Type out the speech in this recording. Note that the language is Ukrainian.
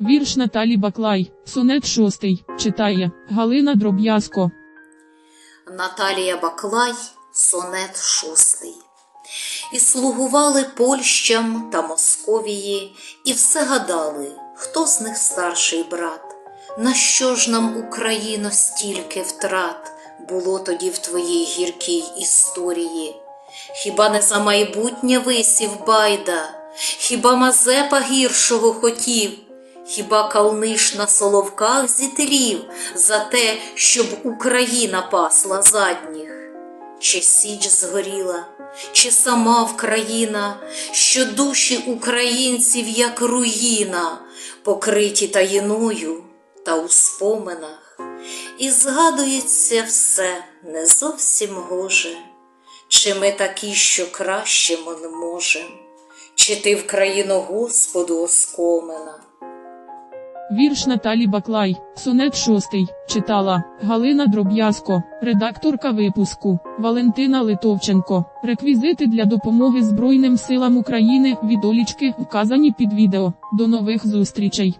Вірш Наталі Баклай, сонет шостий, читає Галина Дроб'язко. Наталія Баклай, сонет шостий. І слугували Польщам та Московії, і все гадали, хто з них старший брат. На що ж нам, Україно, стільки втрат було тоді в твоїй гіркій історії? Хіба не за майбутнє висів байда? Хіба Мазепа гіршого хотів? Хіба калниш на соловках зітелів за те, щоб Україна пасла задніх? Чи січ згоріла, чи сама Вкраїна, що душі українців, як руїна, покриті таїною та у споминах, і згадується все не зовсім гоже, чи ми такі, що краще ми не можем, чи ти в країну Господу оскомена. Вірш Наталі Баклай, сонет шостий, читала Галина Дроб'язко, редакторка випуску Валентина Литовченко. Реквізити для допомоги Збройним силам України від Олічки вказані під відео. До нових зустрічей.